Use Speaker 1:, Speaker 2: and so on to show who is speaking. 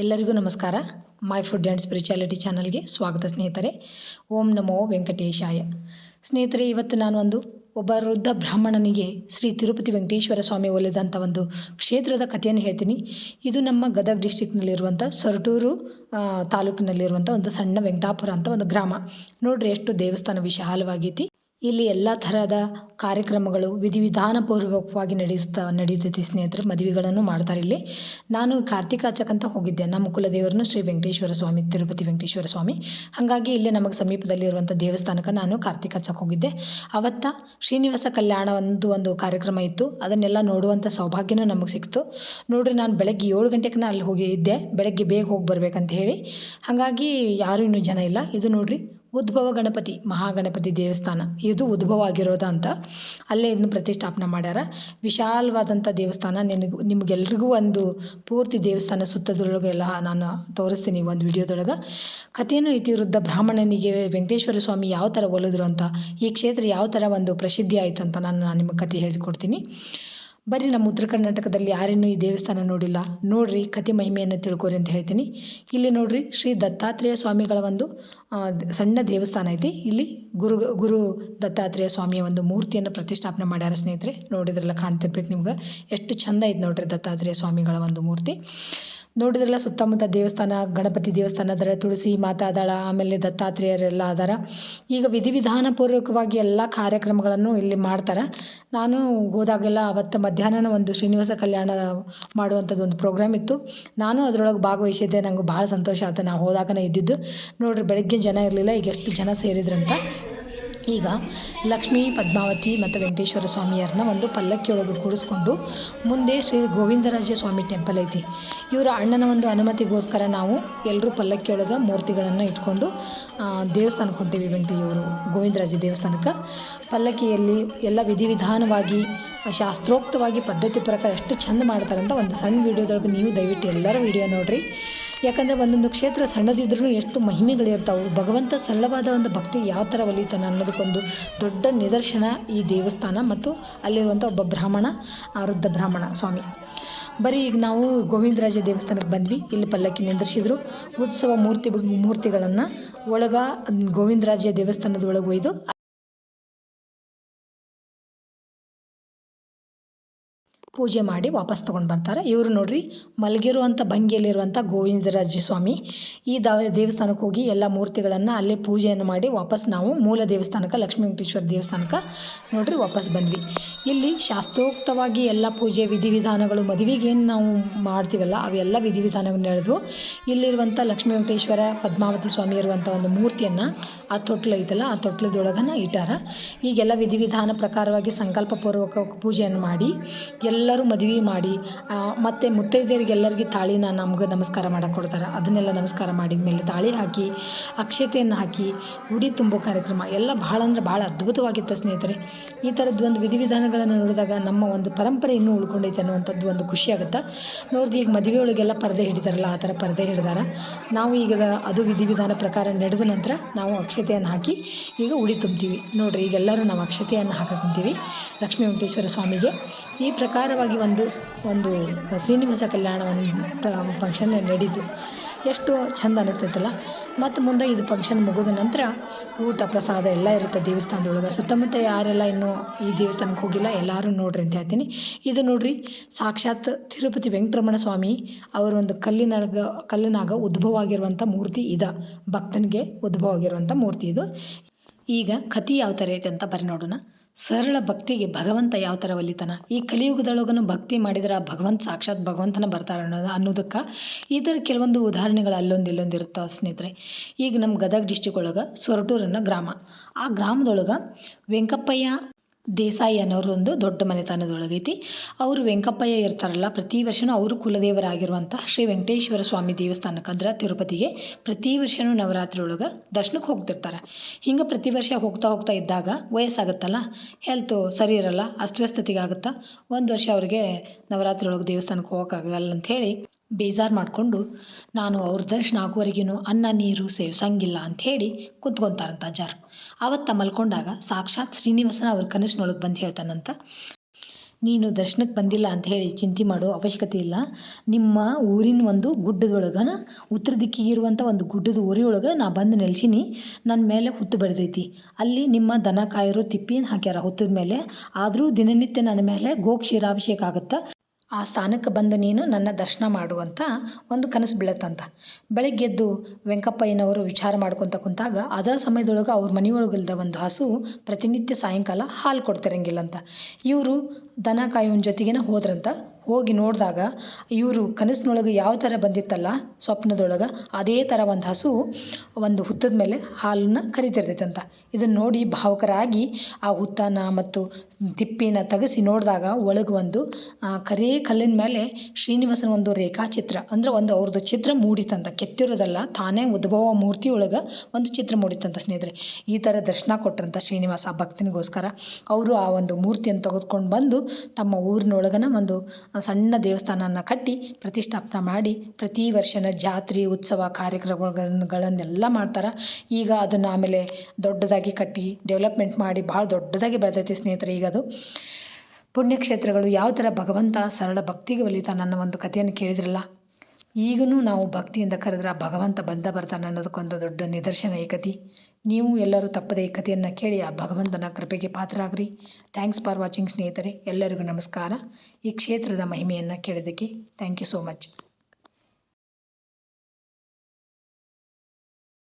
Speaker 1: ಎಲ್ಲರಿಗೂ ನಮಸ್ಕಾರ. My food and spirituality ಚಾನಲ್ಗೆ ಸ್ವಾಗತ ಸ್ನೇಹಿತರೆ. ಓಂ ನಮೋ ವೆಂಕಟೇಶಾಯ. ಸ್ನೇಹಿತರೆ, ಇವತ್ತು ನಾನು ಒಂದು ಒಬ್ಬ ವೃದ್ಧ ಬ್ರಾಹ್ಮಣನಿಗೆ ಶ್ರೀ ತಿರುಪತಿ ವೆಂಕಟೇಶ್ವರ ಸ್ವಾಮಿ ಒಲಿದಂಥ ಒಂದು ಕ್ಷೇತ್ರದ ಕಥೆಯನ್ನು ಹೇಳ್ತೀನಿ. ಇದು ನಮ್ಮ ಗದಗ ಡಿಸ್ಟಿಕ್ನಲ್ಲಿರುವಂಥ ಸೊರಟೂರು ತಾಲೂಕಿನಲ್ಲಿರುವಂಥ ಒಂದು ಸಣ್ಣ ವೆಂಕಟಾಪುರ ಅಂತ ಒಂದು ಗ್ರಾಮ. ನೋಡ್ರಿ, ಎಷ್ಟು ದೇವಸ್ಥಾನ ವಿಶಾಲವಾಗೈತಿ. ಇಲ್ಲಿ ಎಲ್ಲ ಥರದ ಕಾರ್ಯಕ್ರಮಗಳು ವಿಧಿವಿಧಾನಪೂರ್ವಕವಾಗಿ ನಡೆಸ್ತಾ, ನಡೀತೈತಿ ಸ್ನೇಹಿತರೆ, ಮದುವೆಗಳನ್ನು ಮಾಡ್ತಾರೆ ಇಲ್ಲಿ. ನಾನು ಕಾರ್ತಿಕ ಅಂತ ಹೋಗಿದ್ದೆ. ನಮ್ಮ ಕುಲದೇವರನ್ನು ಶ್ರೀ ವೆಂಕಟೇಶ್ವರ ಸ್ವಾಮಿ, ತಿರುಪತಿ ವೆಂಕಟೇಶ್ವರ ಸ್ವಾಮಿ. ಹಾಗಾಗಿ ಇಲ್ಲೇ ನಮಗೆ ಸಮೀಪದಲ್ಲಿರುವಂಥ ದೇವಸ್ಥಾನಕ್ಕೆ ನಾನು ಕಾರ್ತಿಕ ಹಚ್ಚಕ್ಕೆ ಹೋಗಿದ್ದೆ. ಅವತ್ತ ಶ್ರೀನಿವಾಸ ಕಲ್ಯಾಣ ಒಂದು ಒಂದು ಕಾರ್ಯಕ್ರಮ ಇತ್ತು. ಅದನ್ನೆಲ್ಲ ನೋಡುವಂಥ ಸೌಭಾಗ್ಯನೂ ನಮಗೆ ಸಿಕ್ತು. ನೋಡ್ರಿ, ನಾನು ಬೆಳಗ್ಗೆ ಏಳು ಗಂಟೆಗೆ ಅಲ್ಲಿ ಹೋಗಿ ಇದ್ದೆ. ಬೆಳಗ್ಗೆ ಬೇಗ ಹೋಗಿ ಬರ್ಬೇಕಂತ ಹೇಳಿ. ಹಾಗಾಗಿ ಯಾರೂ ಇನ್ನೂ ಜನ ಇಲ್ಲ. ಇದು ನೋಡ್ರಿ ಉದ್ಭವ ಗಣಪತಿ, ಮಹಾಗಣಪತಿ ದೇವಸ್ಥಾನ. ಇದು ಉದ್ಭವ ಆಗಿರೋದು ಅಂತ ಅಲ್ಲೇ ಇದನ್ನು ಪ್ರತಿಷ್ಠಾಪನೆ ಮಾಡ್ಯಾರ. ವಿಶಾಲವಾದಂಥ ದೇವಸ್ಥಾನ. ನಿನಗೆ, ನಿಮಗೆಲ್ರಿಗೂ ಒಂದು ಪೂರ್ತಿ ದೇವಸ್ಥಾನ ಸುತ್ತದೊಳಗೆಲ್ಲ ನಾನು ತೋರಿಸ್ತೀನಿ ಒಂದು ವಿಡಿಯೋದೊಳಗೆ. ಕಥೆಯನ್ನು ಐತಿ ಬ್ರಾಹ್ಮಣನಿಗೆ ವೆಂಕಟೇಶ್ವರ ಸ್ವಾಮಿ ಯಾವ ಥರ ಒಲಿದ್ರು ಅಂತ, ಈ ಕ್ಷೇತ್ರ ಯಾವ ಥರ ಒಂದು ಪ್ರಸಿದ್ಧಿ ಆಯಿತು ಅಂತ ನಾನು ನಿಮಗೆ ಕಥೆ ಹೇಳಿಕೊಡ್ತೀನಿ. ಬರೀ ನಮ್ಮ ಉತ್ತರ ಕರ್ನಾಟಕದಲ್ಲಿ ಯಾರೇನು ಈ ದೇವಸ್ಥಾನ ನೋಡಿಲ್ಲ. ನೋಡ್ರಿ ಕತೆ ಮಹಿಮೆಯನ್ನು ತಿಳ್ಕೊರಿ ಅಂತ ಹೇಳ್ತೀನಿ. ಇಲ್ಲಿ ನೋಡ್ರಿ, ಶ್ರೀ ದತ್ತಾತ್ರೇಯ ಸ್ವಾಮಿಗಳ ಒಂದು ಸಣ್ಣ ದೇವಸ್ಥಾನ ಐತಿ. ಇಲ್ಲಿ ಗುರು ಗುರು ದತ್ತಾತ್ರೇಯ ಸ್ವಾಮಿಯ ಒಂದು ಮೂರ್ತಿಯನ್ನು ಪ್ರತಿಷ್ಠಾಪನೆ ಮಾಡ್ಯಾರ ಸ್ನೇಹಿತರೆ. ನೋಡಿದ್ರಲ್ಲ ಕಾಣ್ತಿರ್ಬೇಕು ನಿಮ್ಗೆ. ಎಷ್ಟು ಚಂದ ಐತೆ ನೋಡ್ರಿ ದತ್ತಾತ್ರೇಯ ಸ್ವಾಮಿಗಳ ಒಂದು ಮೂರ್ತಿ. ನೋಡಿದ್ರಲ್ಲ ಸುತ್ತಮುತ್ತ ದೇವಸ್ಥಾನ, ಗಣಪತಿ ದೇವಸ್ಥಾನ ಅದರ ತುಳಸಿ ಮಾತಾ ಆಮೇಲೆ ದತ್ತಾತ್ರೇಯರೆಲ್ಲ ಅದಾರ. ಈಗ ವಿಧಿವಿಧಾನಪೂರ್ವಕವಾಗಿ ಎಲ್ಲ ಕಾರ್ಯಕ್ರಮಗಳನ್ನು ಇಲ್ಲಿ ಮಾಡ್ತಾರೆ. ನಾನು ಹೋದಾಗೆಲ್ಲ ಅವತ್ತು ಮಧ್ಯಾಹ್ನ ಒಂದು ಶ್ರೀನಿವಾಸ ಕಲ್ಯಾಣ ಮಾಡುವಂಥದ್ದು ಒಂದು ಪ್ರೋಗ್ರಾಮ್ ಇತ್ತು. ನಾನು ಅದರೊಳಗೆ ಭಾಗವಹಿಸಿದ್ದೆ. ನಂಗೆ ಭಾಳ ಸಂತೋಷ ಆಯ್ತು ನಾವು ಹೋದಾಗನೇ ಇದ್ದಿದ್ದು. ನೋಡ್ರಿ, ಬೆಳಗ್ಗೆ ಜನ ಇರಲಿಲ್ಲ. ಈಗ ಎಷ್ಟು ಜನ ಸೇರಿದ್ರಂತ? ಈಗ ಲಕ್ಷ್ಮೀ, ಪದ್ಮಾವತಿ ಮತ್ತು ವೆಂಕಟೇಶ್ವರ ಸ್ವಾಮಿಯರನ್ನ ಒಂದು ಪಲ್ಲಕ್ಕಿಯೊಳಗೆ ಕೂಡಿಸ್ಕೊಂಡು ಮುಂದೆ ಶ್ರೀ ಗೋವಿಂದರಾಜ ಸ್ವಾಮಿ ಟೆಂಪಲ್ ಐತಿ. ಇವರ ಅಣ್ಣನ ಒಂದು ಅನುಮತಿಗೋಸ್ಕರ ನಾವು ಎಲ್ಲರೂ ಪಲ್ಲಕ್ಕಿಯೊಳಗೆ ಮೂರ್ತಿಗಳನ್ನು ಇಟ್ಕೊಂಡು ದೇವಸ್ಥಾನಕ್ಕೆ ಹೊಂಟೀವಿ ವೆಂಕಟಿ ಇವರು, ಗೋವಿಂದರಾಜ ದೇವಸ್ಥಾನಕ್ಕೆ. ಪಲ್ಲಕ್ಕಿಯಲ್ಲಿ ಎಲ್ಲ ವಿಧಿವಿಧಾನವಾಗಿ ಶಾಸ್ತ್ರೋಕ್ತವಾಗಿ ಪದ್ಧತಿ ಪ್ರಕಾರ ಎಷ್ಟು ಚಂದ ಮಾಡ್ತಾರಂತ ಒಂದು ಸಣ್ಣ ವಿಡಿಯೋದೊಳಗೆ ನೀವು ದಯವಿಟ್ಟು ಎಲ್ಲರ ವಿಡಿಯೋ ನೋಡಿರಿ. ಯಾಕಂದರೆ ಒಂದೊಂದು ಕ್ಷೇತ್ರ ಸಣ್ಣದಿದ್ರೂ ಎಷ್ಟು ಮಹಿಮೆಗಳಿರ್ತಾವೆ, ಭಗವಂತ ಸರಳವಾದ ಒಂದು ಭಕ್ತಿ ಯಾವ ಥರ ಒಲಿತಾನೆ ಅನ್ನೋದಕ್ಕೊಂದು ದೊಡ್ಡ ನಿದರ್ಶನ ಈ ದೇವಸ್ಥಾನ ಮತ್ತು ಅಲ್ಲಿರುವಂಥ ಒಬ್ಬ ಬ್ರಾಹ್ಮಣ, ಆರುದ್ಧ ಬ್ರಾಹ್ಮಣ ಸ್ವಾಮಿ. ಬರೀ ಈಗ ನಾವು ಗೋವಿಂದರಾಜ ದೇವಸ್ಥಾನಕ್ಕೆ ಬಂದ್ವಿ, ಇಲ್ಲಿ ಪಲ್ಲಕ್ಕಿ ನಿಂದರ್ಸಿದ್ರು. ಉತ್ಸವ ಮೂರ್ತಿ, ಮೂರ್ತಿಗಳನ್ನು ಒಳಗ ಗೋವಿಂದರಾಜ ದೇವಸ್ಥಾನದ ಒಳಗೆ ಒಯ್ದು ಪೂಜೆ ಮಾಡಿ ವಾಪಸ್ ತೊಗೊಂಡು ಬರ್ತಾರೆ. ಇವರು ನೋಡ್ರಿ ಮಲಗಿರುವಂಥ ಭಂಗಿಯಲ್ಲಿರುವಂಥ ಗೋವಿಂದರಾಜ ಸ್ವಾಮಿ ಈ ದ ದೇವಸ್ಥಾನಕ್ಕೆ ಹೋಗಿ ಎಲ್ಲ ಮೂರ್ತಿಗಳನ್ನು ಅಲ್ಲೇ ಪೂಜೆಯನ್ನು ಮಾಡಿ ವಾಪಸ್ ನಾವು ಮೂಲ ದೇವಸ್ಥಾನಕ್ಕೆ ಲಕ್ಷ್ಮೀ ವೆಂಕಟೇಶ್ವರ ದೇವಸ್ಥಾನಕ್ಕೆ ನೋಡ್ರಿ ವಾಪಸ್ ಬಂದ್ವಿ. ಇಲ್ಲಿ ಶಾಸ್ತ್ರೋಕ್ತವಾಗಿ ಎಲ್ಲ ಪೂಜೆ ವಿಧಿವಿಧಾನಗಳು ಮದುವೆಗೆ ಏನು ನಾವು ಮಾಡ್ತೀವಲ್ಲ ಅವೆಲ್ಲ ವಿಧಿವಿಧಾನಗಳನ್ನ ನಡೆದು ಇಲ್ಲಿರುವಂಥ ಲಕ್ಷ್ಮೀ ವೆಂಕಟೇಶ್ವರ ಪದ್ಮಾವತಿ ಸ್ವಾಮಿ ಇರುವಂಥ ಒಂದು ಮೂರ್ತಿಯನ್ನು ಆ ತೊಟ್ಲು ಐತಲ್ಲ ಆ ತೊಟ್ಲದೊಳಗನ ಇಟ್ಟಾರ. ಈಗೆಲ್ಲ ವಿಧಿವಿಧಾನ ಪ್ರಕಾರವಾಗಿ ಸಂಕಲ್ಪಪೂರ್ವಕ ಪೂಜೆಯನ್ನು ಮಾಡಿ ಎಲ್ಲರೂ ಮದುವೆ ಮಾಡಿ ಮತ್ತು ಮುತ್ತೈದೆಯರಿಗೆಲ್ಲರಿಗೆ ತಾಳಿನ ನಮ್ಗೆ ನಮಸ್ಕಾರ ಮಾಡಕ್ಕೆ ಕೊಡ್ತಾರೆ ಅದನ್ನೆಲ್ಲ ನಮಸ್ಕಾರ ಮಾಡಿದ ಮೇಲೆ ತಾಳಿ ಹಾಕಿ, ಅಕ್ಷತೆಯನ್ನು ಹಾಕಿ, ಉಡಿ ತುಂಬೋ ಕಾರ್ಯಕ್ರಮ ಎಲ್ಲ ಭಾಳ ಅಂದ್ರೆ ಭಾಳ ಅದ್ಭುತವಾಗಿತ್ತು ಸ್ನೇಹಿತರೆ. ಈ ಥರದ್ದು ಒಂದು ವಿಧಿವಿಧಾನಗಳನ್ನು ನೋಡಿದಾಗ ನಮ್ಮ ಒಂದು ಪರಂಪರೆ ಇನ್ನೂ ಉಳ್ಕೊಂಡೈತೆ ಅನ್ನುವಂಥದ್ದು ಒಂದು ಖುಷಿ ಆಗುತ್ತೆ? ನೋಡಿದ್ರೆ ಈಗ ಮದುವೆ ಒಳಗೆಲ್ಲ ಪರದೆ ಹಿಡಿತಾರಲ್ಲ, ಆ ಥರ ಪರದೆ ಹಿಡಿದಾರ. ನಾವು ಈಗ ಅದು ವಿಧಿವಿಧಾನ ಪ್ರಕಾರ ನಡೆದ ನಂತರ ನಾವು ಅಕ್ಷತೆಯನ್ನು ಹಾಕಿ ಈಗ ಉಡಿ ತುಂಬ್ತೀವಿ. ನೋಡಿರಿ ಈಗೆಲ್ಲರೂ ನಾವು ಅಕ್ಷತೆಯನ್ನು ಹಾಕಿ ಲಕ್ಷ್ಮೀ ವೆಂಕಟೇಶ್ವರ ಸ್ವಾಮಿಗೆ. ಈ ಪ್ರಕಾರವಾಗಿ ಒಂದು ಒಂದು ಶ್ರೀನಿವಾಸ ಕಲ್ಯಾಣ ಒಂದು ಫಂಕ್ಷನ್ ನಡೀತು. ಎಷ್ಟು ಚಂದ ಅನಿಸ್ತೈತಲ್ಲ? ಮತ್ತು ಮುಂದೆ ಇದು ಫಂಕ್ಷನ್ ಮುಗಿದ ನಂತರ ಊಟ ಪ್ರಸಾದ ಎಲ್ಲ ಇರುತ್ತೆ ದೇವಸ್ಥಾನದೊಳಗೆ. ಸುತ್ತಮುತ್ತ ಯಾರೆಲ್ಲ ಇನ್ನೂ ಈ ದೇವಸ್ಥಾನಕ್ಕೆ ಹೋಗಿಲ್ಲ, ಎಲ್ಲರೂ ನೋಡ್ರಿ ಅಂತ ಹೇಳ್ತೀನಿ. ಇದು ನೋಡ್ರಿ, ಸಾಕ್ಷಾತ್ ತಿರುಪತಿ ವೆಂಕಟರಮಣ ಸ್ವಾಮಿ ಅವರ ಒಂದು ಕಲ್ಲಿನಾಗ ಕಲ್ಲಿನಾಗ ಉದ್ಭವ ಆಗಿರುವಂಥ ಮೂರ್ತಿ ಇದ. ಭಕ್ತನಿಗೆ ಉದ್ಭವ ಆಗಿರುವಂಥ ಮೂರ್ತಿ ಇದು. ಈಗ ಕತಿ ಯಾವ ಥರ ಐತೆ ಅಂತ ಬರೀ ನೋಡೋಣ. ಸರಳ ಭಕ್ತಿಗೆ ಭಗವಂತ ಯಾವ ಥರ ಒಲಿತಾನ? ಈ ಕಲಿಯುಗದೊಳಗನು ಭಕ್ತಿ ಮಾಡಿದ್ರೆ ಆ ಭಗವಂತ ಸಾಕ್ಷಾತ್ ಭಗವಂತನ ಬರ್ತಾರೆ ಅನ್ನೋದು ಅನ್ನೋದಕ್ಕೆ ಈ ಥರ ಕೆಲವೊಂದು ಉದಾಹರಣೆಗಳು ಅಲ್ಲೊಂದು ಇಲ್ಲೊಂದು ಇರ್ತಾವೆ ಸ್ನೇಹಿತರೆ. ಈಗ ನಮ್ಮ ಗದಗ ಡಿಸ್ಟಿಕ್ ಒಳಗೆ ಸೊರಟೂರನ್ನ ಗ್ರಾಮ. ಆ ಗ್ರಾಮದೊಳಗೆ ವೆಂಕಪ್ಪಯ್ಯ ದೇಸಾಯಿ ಅನ್ನೋರು ಒಂದು ದೊಡ್ಡ ಮನೆತನದೊಳಗೈತಿ. ಅವರು ವೆಂಕಪ್ಪಯ್ಯ ಇರ್ತಾರಲ್ಲ, ಪ್ರತಿ ವರ್ಷನೂ ಅವರು ಕುಲದೇವರಾಗಿರುವಂಥ ಶ್ರೀ ವೆಂಕಟೇಶ್ವರ ಸ್ವಾಮಿ ದೇವಸ್ಥಾನಕ್ಕೆ ಅಂದ್ರೆ ತಿರುಪತಿಗೆ ಪ್ರತಿ ವರ್ಷವೂ ನವರಾತ್ರಿ ಒಳಗೆ ದರ್ಶನಕ್ಕೆ ಹೋಗ್ತಿರ್ತಾರೆ. ಹಿಂಗೆ ಪ್ರತಿ ವರ್ಷ ಹೋಗ್ತಾ ಹೋಗ್ತಾ ಇದ್ದಾಗ ವಯಸ್ಸಾಗುತ್ತಲ್ಲ ಹೆಲ್ತು ಸರಿ ಇರಲ್ಲ ಅಸ್ವಸ್ಥತೆಗೆ ಆಗುತ್ತಾ ಒಂದು ವರ್ಷ ಅವ್ರಿಗೆ ನವರಾತ್ರಿ ಒಳಗೆ ದೇವಸ್ಥಾನಕ್ಕೆ ಹೋಗೋಕ್ಕಾಗಲ್ಲ ಅಂಥೇಳಿ ಬೇಜಾರು ಮಾಡಿಕೊಂಡು ನಾನು ಅವ್ರ ದರ್ಶನ ಆಗುವರೆಗೂ ಅನ್ನ, ನೀರು ಸೇವಿಸಂಗಿಲ್ಲ ಅಂಥೇಳಿ ಕುತ್ಕೊತಾರಂತ ಅಜ್ಜಾರು. ಅವತ್ತ ಮಲ್ಕೊಂಡಾಗ ಸಾಕ್ಷಾತ್ ಶ್ರೀನಿವಾಸನ ಅವ್ರ ಕನಸಿನೊಳಗೆ ಬಂದು ಹೇಳ್ತಾನಂತ. ನೀನು ದರ್ಶನಕ್ಕೆ ಬಂದಿಲ್ಲ ಅಂತ ಹೇಳಿ ಚಿಂತೆ ಮಾಡೋ ಅವಶ್ಯಕತೆ ಇಲ್ಲ. ನಿಮ್ಮ ಊರಿನ ಒಂದು ಗುಡ್ಡದೊಳಗನ ಉತ್ತರ ದಿಕ್ಕಿಗಿರುವಂಥ ಒಂದು ಗುಡ್ಡದ ಊರಿ ಒಳಗೆ ನಾ ಬಂದು ನೆಲೆಸೀನಿ. ನನ್ನ ಮೇಲೆ ಹುತ್ತು ಬೆಳೆದೈತಿ. ಅಲ್ಲಿ ನಿಮ್ಮ ದನ, ಕಾಯಿರೋ ತಿಪ್ಪಿನ ಹಾಕ್ಯಾರ ಹುತ್ತದ ಮೇಲೆ? ಆದರೂ ದಿನನಿತ್ಯ ನನ್ನ ಮೇಲೆ ಗೋಕ್ಷೀರಾಭಿಷೇಕ ಆಗುತ್ತೆ? ಆ ಸ್ಥಾನಕ್ಕೆ ಬಂದು ನೀನು ನನ್ನ ದರ್ಶನ ಮಾಡುವಂಥ ಒಂದು ಕನಸು ಬೀಳತ್ತಂತ. ಬೆಳಗ್ಗೆ ಎದ್ದು ವೆಂಕಪ್ಪಯ್ಯನವರು ವಿಚಾರ ಮಾಡ್ಕೊತ ಕುಂತಾಗ ಅದೇ ಸಮಯದೊಳಗೆ ಅವ್ರ ಮನೆಯೊಳಗಿಲ್ದ ಒಂದು ಹಸು ಪ್ರತಿನಿತ್ಯ ಸಾಯಂಕಾಲ ಹಾಲು ಕೊಡ್ತಿರಂಗಿಲ್ಲಂತ. ಇವರು ದನ ಕಾಯೋನ ಜೊತೆಗೇನ ಹೋದ್ರಂತ ಹೋಗಿ ನೋಡಿದಾಗ ಇವರು ಕನಸಿನೊಳಗೆ ಯಾವ ಥರ ಬಂದಿತ್ತಲ್ಲ ಸ್ವಪ್ನದೊಳಗೆ ಅದೇ ಥರ ಒಂದು ಹಸು ಒಂದು ಹುತ್ತದ ಮೇಲೆ ಹಾಲನ್ನು ಕರಿತಿರ್ತೈತಂತ. ಇದನ್ನು ನೋಡಿ ಭಾವುಕರಾಗಿ ಆ ಹುತ್ತನ ಮತ್ತು ತಿಪ್ಪಿನ ತೆಗೆಸಿ ನೋಡಿದಾಗ ಒಳಗೆ ಒಂದು ಕರೇ ಕಲ್ಲಿನ ಮೇಲೆ ಶ್ರೀನಿವಾಸನ ಒಂದು ರೇಖಾಚಿತ್ರ, ಅಂದ್ರೆ ಒಂದು ಅವ್ರದ್ದು ಚಿತ್ರ ಮೂಡಿತಂತ. ಕೆತ್ತಿರೋದಲ್ಲ, ತಾನೇ ಉದ್ಭವ ಮೂರ್ತಿ ಒಳಗೆ ಒಂದು ಚಿತ್ರ ಮೂಡಿತಂತ ಸ್ನೇಹಿತರೆ. ಈ ಥರ ದರ್ಶನ ಕೊಟ್ರಂತ ಶ್ರೀನಿವಾಸ ಭಕ್ತನಿಗೋಸ್ಕರ. ಅವರು ಆ ಒಂದು ಮೂರ್ತಿಯನ್ನು ತೆಗೆದುಕೊಂಡು ಬಂದು ತಮ್ಮ ಊರಿನೊಳಗನ ಒಂದು ಸಣ್ಣ ದೇವಸ್ಥಾನನ ಕಟ್ಟಿ ಪ್ರತಿಷ್ಠಾಪನೆ ಮಾಡಿ ಪ್ರತಿ ವರ್ಷನ ಜಾತ್ರೆ, ಉತ್ಸವ ಕಾರ್ಯಕ್ರಮಗಳನ್ನೆಲ್ಲ ಮಾಡ್ತಾರೆ. ಈಗ ಅದನ್ನು ಆಮೇಲೆ ದೊಡ್ಡದಾಗಿ ಕಟ್ಟಿ ಡೆವಲಪ್ಮೆಂಟ್ ಮಾಡಿ ಭಾಳ ದೊಡ್ಡದಾಗಿ ಬೆಳೆದೈತಿ ಸ್ನೇಹಿತರೆ ಈಗ ಅದು. ಪುಣ್ಯಕ್ಷೇತ್ರಗಳು ಯಾವ ಥರ ಭಗವಂತ ಸರಳ ಭಕ್ತಿಗೆ ಒಲಿತಾನೆ ನನ್ನ ಒಂದು ಕಥೆಯನ್ನು ಕೇಳಿದ್ರಲ್ಲ. ಈಗೂ ನಾವು ಭಕ್ತಿಯಿಂದ ಕರೆದ್ರೆ ಭಗವಂತ ಬಂದ ಬರ್ತಾನೆ ಅನ್ನೋದಕ್ಕೊಂದು ದೊಡ್ಡ ನಿದರ್ಶನ ಈ ಕತೆ ನೀವು ಎಲ್ಲರೂ ತಪ್ಪದೇ ಕಥೆಯನ್ನು ಕೇಳಿ ಆ ಭಗವಂತನ ಕೃಪೆಗೆ ಪಾತ್ರರಾಗ್ರಿ. ಥ್ಯಾಂಕ್ಸ್ ಫಾರ್ ವಾಚಿಂಗ್ ಸ್ನೇಹಿತರೆ, ಎಲ್ಲರಿಗೂ ನಮಸ್ಕಾರ. ಈ ಕ್ಷೇತ್ರದ ಮಹಿಮೆಯನ್ನು ಕೇಳಿದ್ದಕ್ಕೆ ಥ್ಯಾಂಕ್ ಯು ಸೋ ಮಚ್